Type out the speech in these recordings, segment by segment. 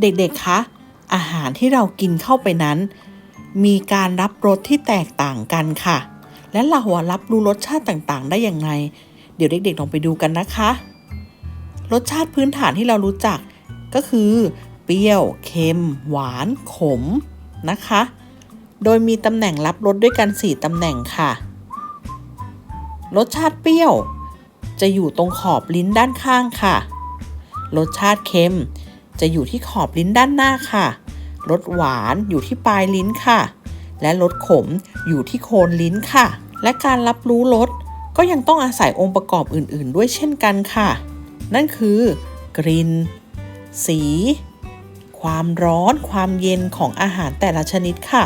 เด็กๆ คะ อาหารที่เรากินเข้าไปนั้น มีการรับรสที่แตกต่างกันค่ะ และเราอะรับรู้รสชาติต่างๆ ได้อย่างไร เดี๋ยวเด็กๆ ลองไปดูกันนะคะ รสชาติพื้นฐานที่เรารู้จักก็คือ เปรี้ยว เค็ม หวาน ขมนะคะ โดยมีตำแหน่งรับรสด้วยกัน 4ตำแหน่งค่ะ รสชาติเปรี้ยว จะอยู่ตรงขอบลิ้นด้านข้างค่ะ รสชาติเค็ม จะอยู่ที่ขอบลิ้นด้านหน้าค่ะ รสหวานอยู่ที่ปลายลิ้นค่ะ และรสขมอยู่ที่โคนลิ้นค่ะ และการรับรู้รสก็ยังต้องอาศัยองค์ประกอบอื่น ๆ ด้วยเช่นกันค่ะ นั่นคือกลิ่น สี ความร้อน ความเย็นของอาหารแต่ละชนิดค่ะ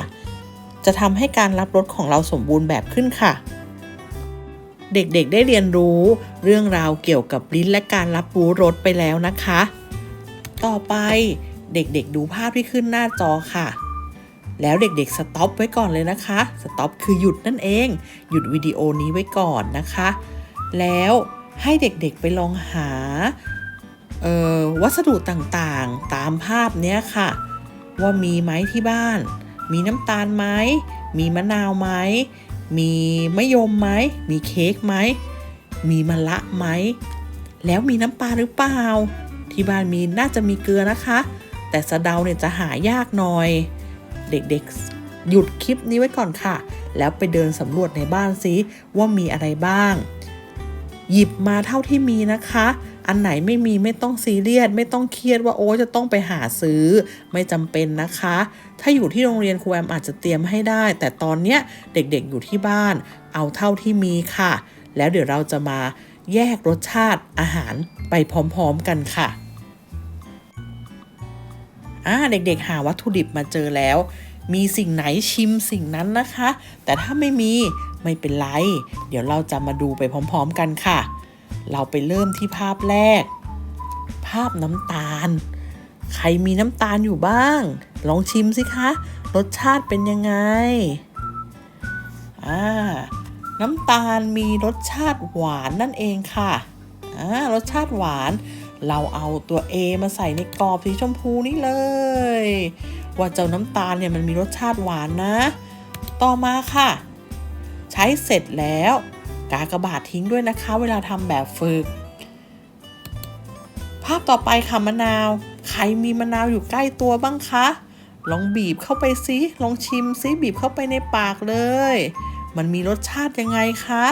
จะทำให้การรับรสของเราสมบูรณ์แบบขึ้นค่ะเด็กๆ ได้เรียนรู้เรื่องราวเกี่ยวกับลิ้นและการรับรู้รสไปแล้วนะคะ ต่อไปเด็กๆดูภาพที่ขึ้นหน้าจอค่ะ แล้วเด็กๆสต็อปไว้ก่อนเลยนะคะ สต็อปคือหยุดนั่นเอง หยุดวิดีโอนี้ไว้ก่อนนะคะ แล้วให้เด็กๆไปลองหาออวัสดุต่างๆ ตามภาพเนี้ยค่ะ ว่ามีไหมที่บ้าน มีน้ำตาลไหม มีมะนาวไหม มีมะยมไหม มีเค้กไหม มีมะละไหม แล้วมีน้ำปลาหรือเปล่า ที่บ้านมีน่าจะมีเกลือนะคะ แต่สะเดาเนี่ยจะหายากหน่อย เด็กๆ หยุดคลิปนี้ไว้ก่อนค่ะ แล้วไปเดินสำรวจในบ้านซิว่ามีอะไรบ้าง หยิบมาเท่าที่มีนะคะ อันไหนไม่มีไม่ต้องซีเรียสไม่ต้องเครียดว่าโอ้จะต้องไปหาซื้อ ไม่จำเป็นนะคะ ถ้าอยู่ที่โรงเรียนครูแอมอาจจะเตรียมให้ได้ แต่ตอนเนี้ยเด็กๆอยู่ที่บ้าน เอาเท่าที่มีค่ะ แล้วเดี๋ยวเราจะมาแยกรสชาติอาหารไปพร้อมๆกันค่ะ อ่าเด็กๆ หาวัตถุดิบมาเจอแล้ว มีสิ่งไหนชิมสิ่งนั้นนะคะ แต่ถ้าไม่มีไม่เป็นไร เดี๋ยวเราจะมาดูไปพร้อมๆกันค่ะ เราไปเริ่มที่ภาพแรก ภาพน้ำตาล ใครมีน้ำตาลอยู่บ้าง ลองชิมสิคะ รสชาติเป็นยังไงอ่าน้ำตาลมีรสชาติหวานนั่นเองค่ะอ่ารสชาติหวาน เราเอาตัว A มาใส่ในกรอบสีชมพูนี่เลย ว่าเจ้าน้ำตาลเนี่ยมันมีรสชาติหวานนะ ต่อมาค่ะ ใช้เสร็จแล้ว กากระบาททิ้งด้วยนะคะ เวลาทำแบบฝึก ภาพต่อไปค่ะมะนาว ใครมีมะนาวอยู่ใกล้ตัวบ้างคะลองบีบเข้าไปซิลองชิมซิบีบเข้าไปในปากเลย มันมีรสชาติยังไงคะ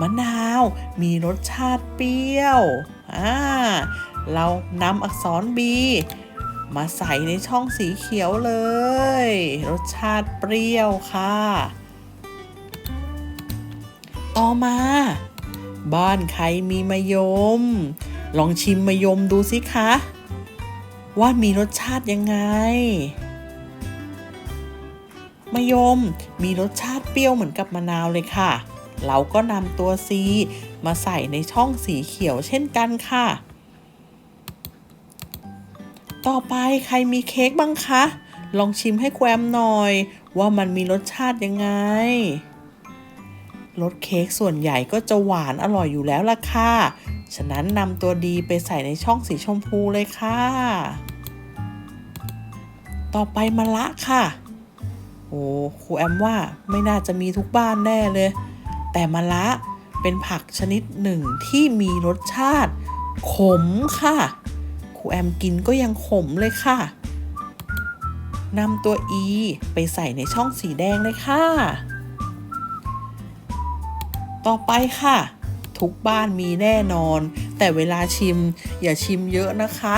มะนาว มีรสชาติเปรี้ยวอ่าเรานำอักษร B มาใส่ในช่องสีเขียวเลย รสชาติเปรี้ยวค่ะ ต่อมา บ้านใครมีมะยม ลองชิมมะยมดูสิคะ ว่ามีรสชาติยังไงมะยมมีรสชาติเปรี้ยวเหมือนกับมะนาวเลยค่ะ เราก็นำตัว C มาใส่ในช่องสีเขียวเช่นกันค่ะ ต่อไปใครมีเค้กบ้างคะ ลองชิมให้แควมหน่อย ว่ามันมีรสชาติยังไง รสเค้กส่วนใหญ่ก็จะหวานอร่อยอยู่แล้วล่ะค่ะ ฉะนั้นนำตัวดีไปใส่ในช่องสีชมพูเลยค่ะ ต่อไปมะละค่ะโอ้ครูแอมว่าไม่น่าจะมีทุกบ้านแน่เลย แต่มะละเป็นผักชนิดหนึ่งที่มีรสชาติ ขมค่ะครูแอมกินก็ยังขมเลยค่ะนำตัว E ไปใส่ในช่องสีแดงเลยค่ะ ต่อไปค่ะ ทุกบ้านมีแน่นอน แต่เวลาชิมอย่าชิมเยอะนะคะ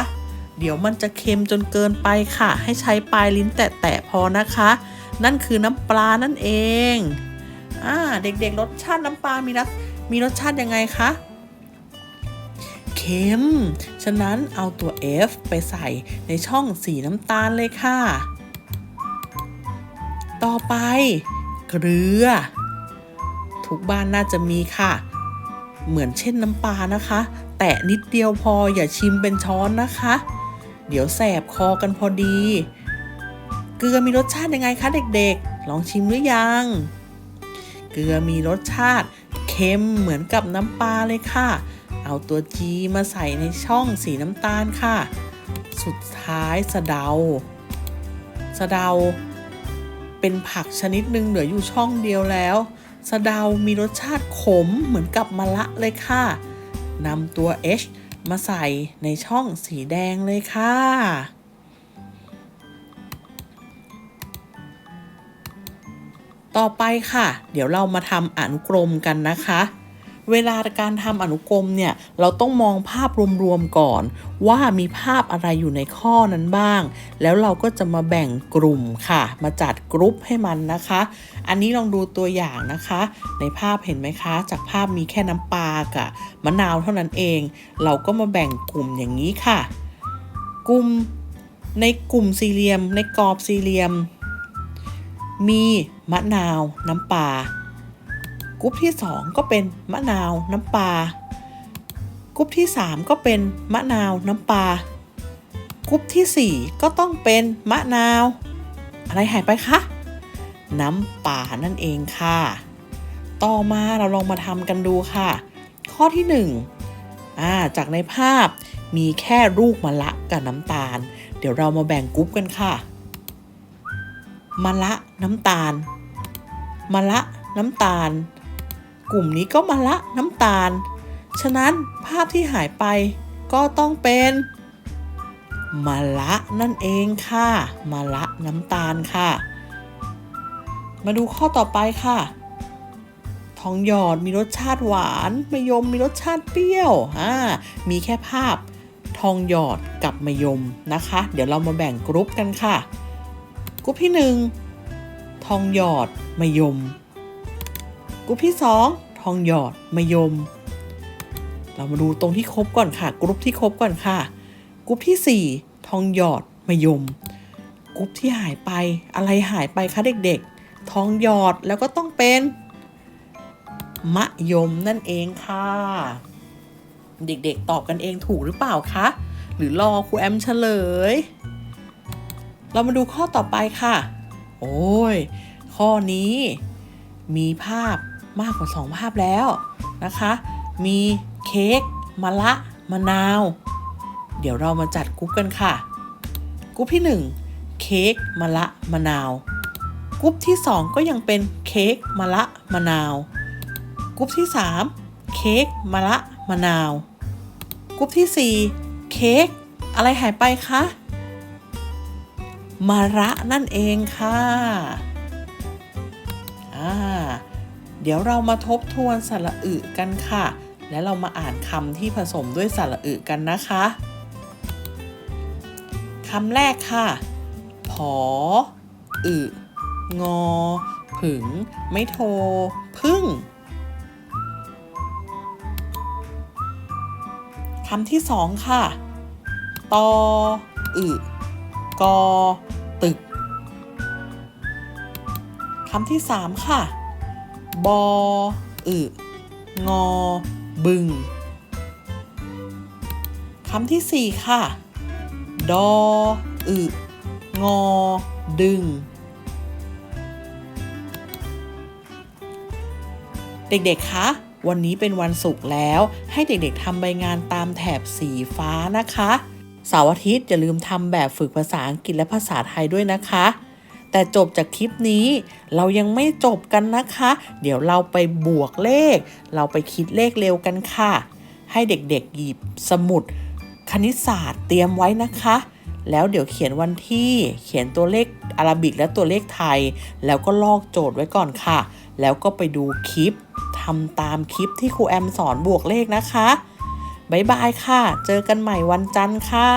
เดี๋ยวมันจะเค็มจนเกินไปค่ะ ให้ใช้ปลายลิ้นแตะๆพอนะคะ นั่นคือน้ำปลานั่นเอง อ่าเด็กๆ รสชาติน้ำปลา มีรสมีรสชาติยังไงคะ เค็ม ฉะนั้นเอาตัว F ไปใส่ในช่องสีน้ำตาลเลยค่ะ ต่อไป เกลือ ทุกบ้านน่าจะมีค่ะ เหมือนเช่นน้ำปลานะคะ แตะนิดเดียวพออย่าชิมเป็นช้อนนะคะ เดี๋ยวแสบคอกันพอดี เกลือมีรสชาติยังไงคะเด็กๆ ลองชิมหรือยัง ลือมีรสชาติเค็มเหมือนกับน้ำปลาเลยค่ะ เอาตัว G มาใส่ในช่องสีน้ำตาลค่ะ สุดท้ายสะเดา สะเดา เป็นผักชนิดหนึ่งเหลืออยู่ช่องเดียวแล้ว สะเดามีรสชาติขมเหมือนกับมะละเลยค่ะนำตัว H มาใส่ในช่องสีแดงเลยค่ะ ต่อไปค่ะ เดี๋ยวเรามาทำอนุกรมกันนะคะ เวลาการทำอนุกรมเนี่ย เราต้องมองภาพรวมๆก่อน ว่ามีภาพอะไรอยู่ในข้อนั้นบ้าง แล้วเราก็จะมาแบ่งกลุ่มค่ะ มาจัดกรุ๊ปให้มันนะคะ อันนี้ลองดูตัวอย่างนะคะ ในภาพเห็นไหมคะ จากภาพมีแค่น้ำปลากับมะนาวเท่านั้นเอง เราก็มาแบ่งกลุ่มอย่างนี้ค่ะ กลุ่มในกลุ่มสี่เหลี่ยม ในกรอบสี่เหลี่ยม มี มะนาว น้ำปลากรุ๊ปที่ 2 ก็เป็นมะนาว น้ำปลากรุ๊ปที่ 3 ก็เป็นมะนาว น้ำปลากรุ๊ปที่ 4 ก็ต้องเป็นมะนาว อะไรหายไปคะ น้ำปลานั่นเองค่ะ ต่อมาเราลองมาทำกันดูค่ะ ข้อที่1อ่าจากในภาพมีแค่ลูกมะละกับน้ำตาล เดี๋ยวเรามาแบ่งกรุ๊ปกันค่ะมะละน้ำตาล มะละน้ำตาล กลุ่มนี้ก็มะละน้ำตาล ฉะนั้นภาพที่หายไปก็ต้องเป็นมะละนั่นเองค่ะมะละน้ำตาลค่ะ มาดูข้อต่อไปค่ะ ทองหยอดมีรสชาติหวานมะยมมีรสชาติเปรี้ยวอ่ามีแค่ภาพทองหยอดกับมะยมนะคะ เดี๋ยวเรามาแบ่งกรุ๊ปกันค่ะ กรุ๊ปที่หนึ่ง ทองหยอดมะยมกรุ๊ปที่สองทองหยอดมะยม เรามาดูตรงที่ครบก่อนค่ะกรุ๊ปที่ครบก่อนค่ะกรุ๊ปที่สี่ทองหยอดมะยมกรุ๊ปที่หายไปอะไรหายไปคะเด็กๆ ทองหยอดแล้วก็ต้องเป็นมะยมนั่นเองค่ะ เด็กๆ ตอบกันเองถูกหรือเปล่าคะหรือรอครูแอมเฉลย เรามาดูข้อต่อไปค่ะ โอ้ย ข้อนี้มีภาพมากกว่า 2 ภาพแล้วนะคะ มีเค้กมะละมะนาว เดี๋ยวเรามาจัดกรุ๊ปกันค่ะ กรุ๊ปที่ 1 เค้กมะละมะนาว กรุ๊ปที่ 2 ก็ยังเป็นเค้กมะละมะนาว กรุ๊ปที่ 3 เค้กมะละมะนาว กรุ๊ปที่ 4 เค้กอะไรหายไปคะ มะระนั่นเองค่ะอ่าเดี๋ยวเรามาทบทวนสระอึกันค่ะ และเรามาอ่านคำที่ผสมด้วยสระอึกันนะคะคำแรกค่ะ ผอ อึ งอ ผึง ไม่โท พึ่ง คำที่สองค่ะ ตอ อึ กอตึกคำที่สามค่ะ บออึงอ บึง คำที่สี่ค่ะ ดออึงอ ดึง เด็กๆ คะ วันนี้เป็นวันศุกร์แล้ว ให้เด็กๆทำใบงานตามแถบสีฟ้านะคะ เสาร์อาทิตย์อย่าลืมทำแบบฝึกภาษาอังกฤษและภาษาไทยด้วยนะคะ แต่จบจากคลิปนี้ เรายังไม่จบกันนะคะ เดี๋ยวเราไปบวกเลข เราไปคิดเลขเร็วกันค่ะ ให้เด็กๆหยิบสมุด คณิตศาสตร์เตรียมไว้นะคะแล้วเดี๋ยวเขียนวันที่เขียนตัวเลขอาราบิกและตัวเลขไทย แล้วก็ลอกโจทย์ไว้ก่อนค่ะ แล้วก็ไปดูคลิปทำตามคลิปที่ครูแอมสอนบวกเลขนะคะ บ๊ายบายค่ะ เจอกันใหม่วันจันทร์ค่ะ